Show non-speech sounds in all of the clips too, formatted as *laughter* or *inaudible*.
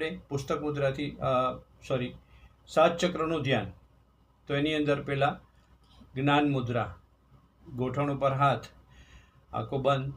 આપણે પુસ્તક મુદ્રાથી સોરી સાત ચક્રનું ધ્યાન. તો એની અંદર પહેલાં જ્ઞાન મુદ્રા, ગોઠણ ઉપર હાથ, આંખો બંધ.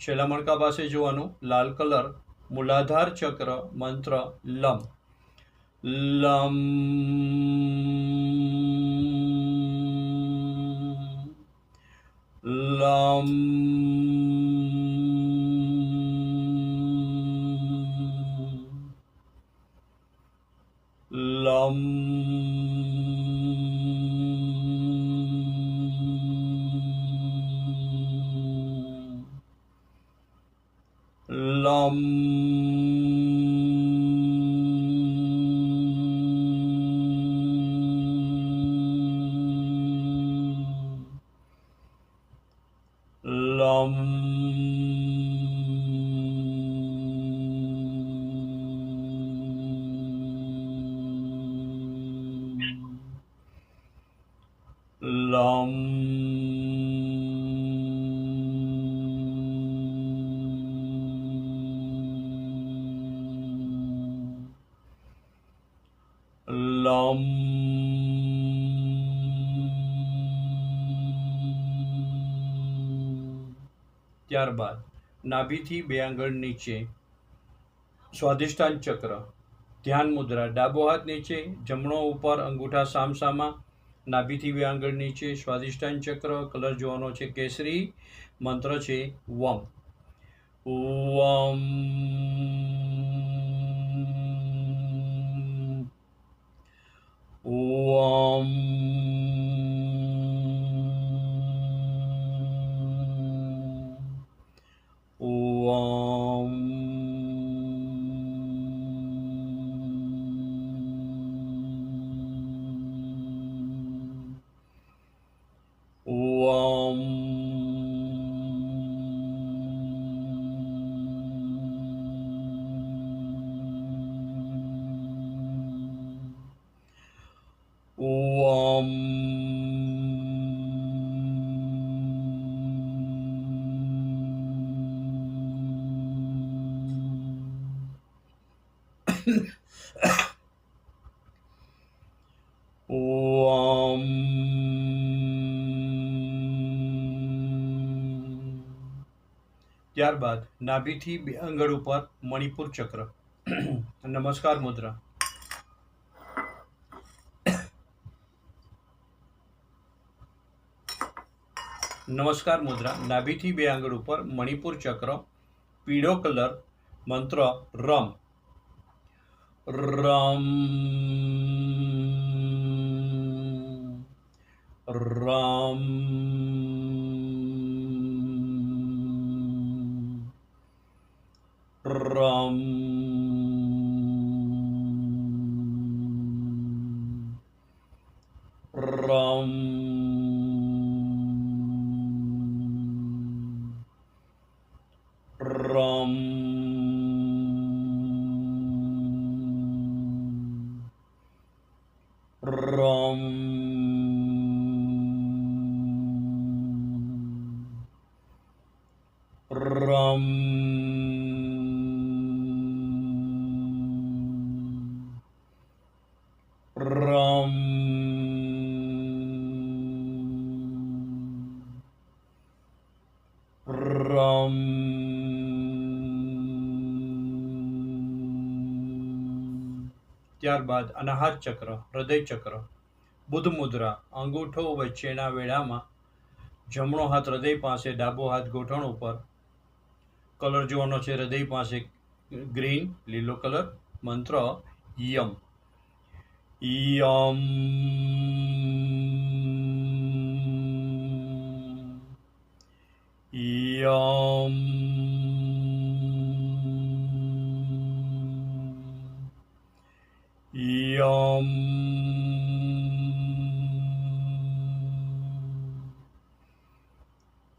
છેલ્લા મણકા પાસે જોવાનું, લાલ કલર, મૂલાધાર ચક્ર, મંત્ર લમ લમ લમ long long લમ ત્યારબાદ, નાભીથી બે આંગળ નીચે, સ્વાધિષ્ઠાન ચક્ર, ધ્યાન મુદ્રા, ડાબો હાથ નીચે, જમણો ઉપર અંગૂઠા સામસામા, નાભીથી બે આંગળ નીચે, સ્વાધિષ્ઠાન ચક્ર, કલર જોવાનો છે કેસરી, મંત્ર છે વમ. વમ. Um... Whoa. વમ *coughs* ત્યારબાદ નાભીથી બે આંગળ ઉપર મણિપુર ચક્ર. *coughs* નમસ્કાર, મુદ્રા. *coughs* નમસ્કાર, મુદ્રા. નાભીથી બે આંગળ ઉપર મણિપુર ચક્ર. પીળો કલર. મંત્ર રમ. Ram. Ram. Ram. Ram. રમ રમ રમ ત્યારબાદ અનાહત ચક્ર, હૃદય ચક્ર બુદ્ધ મુદ્રા અંગૂઠો વચ્ચેના વેળામાં જમણો હાથ હૃદય પાસે, ડાબો હાથ ગોઠણ ઉપર કલર જોવાનો છે હૃદય પાસે ગ્રીન લીલો કલર મંત્ર યમ. યમ. યમ. યમ.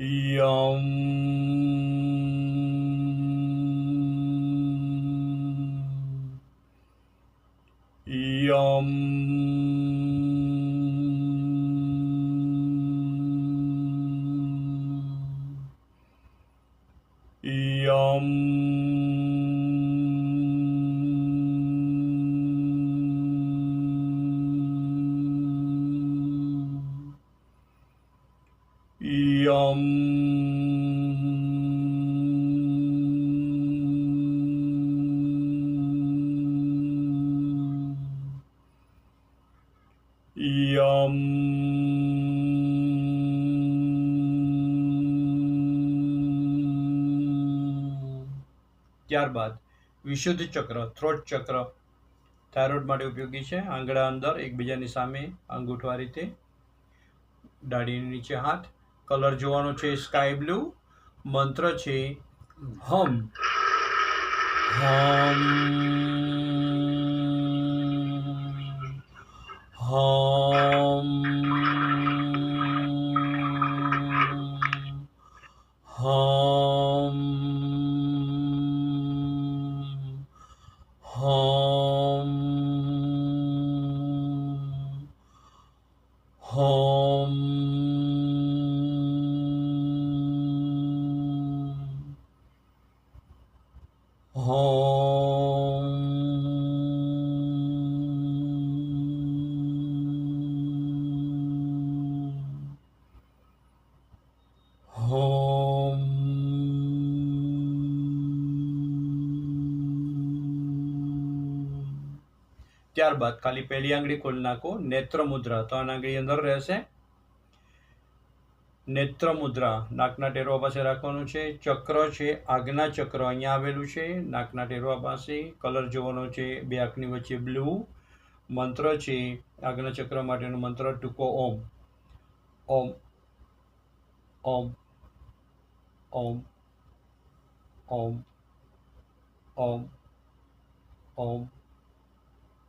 યમ. Yum. ત્યારબાદ વિશુદ્ધ ચક્ર થ્રોટ ચક્ર થાઇરોઇડ માટે ઉપયોગી છે. આંગળા અંદર એકબીજાની સામે અંગૂઠો રીતે, દાઢીની નીચે હાથ કલર જોવાનો છે સ્કાય બ્લુ મંત્ર છે હમ હમ. ત્યારબાદ ખાલી પહેલી આંગળી ખોલી નાખો. નેત્ર મુદ્રા, ત્રણ આંગળી અંદર રહેશે. નેત્ર મુદ્રા, નાકના ટેરવા પાસે રાખવાનું છે. ચક્ર છે આજ્ઞા ચક્ર અહીંયા આવેલું છે. નાકના ટેરવા પાસે કલર જોવાનો છે, બે આંખની વચ્ચે બ્લુ. મંત્ર છે આજ્ઞા ચક્ર માટેનો મંત્ર ટૂંકો ઓમ. ઓમ. ઓમ. ઓમ. ઓમ. ઓમ. ઓમ.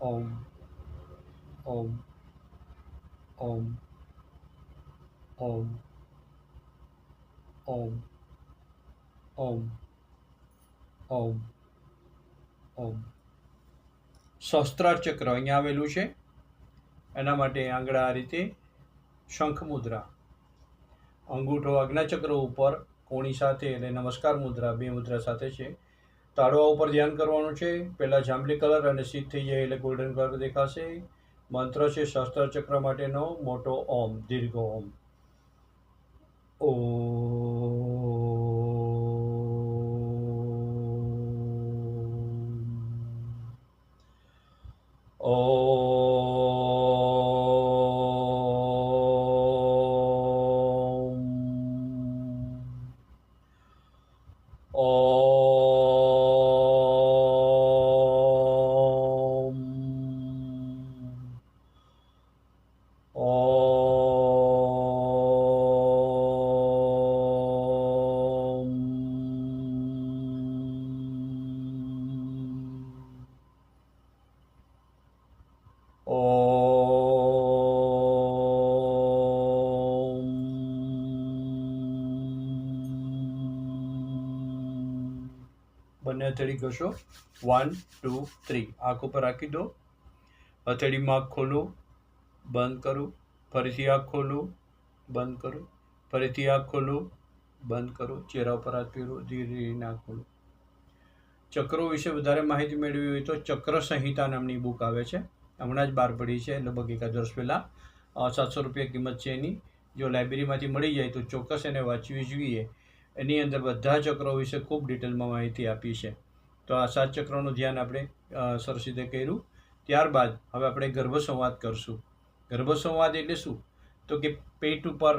ઓમ ઓમ ઓમ ઓમ ઓમ ઓમ ઓમ ઓમ સહસ્ત્રાર ચક્ર અહીંયા આવેલું છે. એના માટે આંગળા આ રીતે. શંખ મુદ્રા. અંગૂઠો આજ્ઞાચક્ર ઉપર કોણી સાથે અને નમસ્કાર મુદ્રા બે મુદ્રા સાથે છે. તાળવા ઉપર ધ્યાન કરવાનું છે. પહેલાં જાંબલી કલર અને સીધ થઈ જાય એટલે ગોલ્ડન કલર દેખાશે. મંત્ર છે શસ્ત્રચક્ર માટેનો મોટો ઓમ, દીર્ઘ ઓમ. ઓ. ઓમ હથેળી ઘસો. વન ટુ થ્રી આંખ ઉપર રાખી દો. હથેળીમાં આંખ ખોલો. બંધ કરું. ફરીથી આંખ ખોલો. બંધ કરો. ફરીથી આંખ ખોલો. બંધ કરો. ચહેરા ઉપર હાથ ફેરવો. ધીરે ધીરે આંખ ખોલો. ચક્રો વિશે વધારે માહિતી મેળવી હોય તો ચક્ર સંહિતા નામની બુક આવે છે. હમણાં જ બહાર પડી છે. લગભગ એકાદ વર્ષ પહેલાં સાતસો રૂપિયા કિંમત છે એની. જો લાઇબ્રેરીમાંથી મળી જાય તો ચોક્કસ એને વાંચવી જોઈએ. એની અંદર બધા ચક્રો વિશે ખૂબ ડિટેલમાં માહિતી આપી છે. તો આ સાત ચક્રોનું ધ્યાન આપણે સરસ રીતે કર્યું. ત્યારબાદ હવે આપણે ગર્ભ સંવાદ કરશું. ગર્ભ સંવાદ એટલે શું? તો કે પેટ ઉપર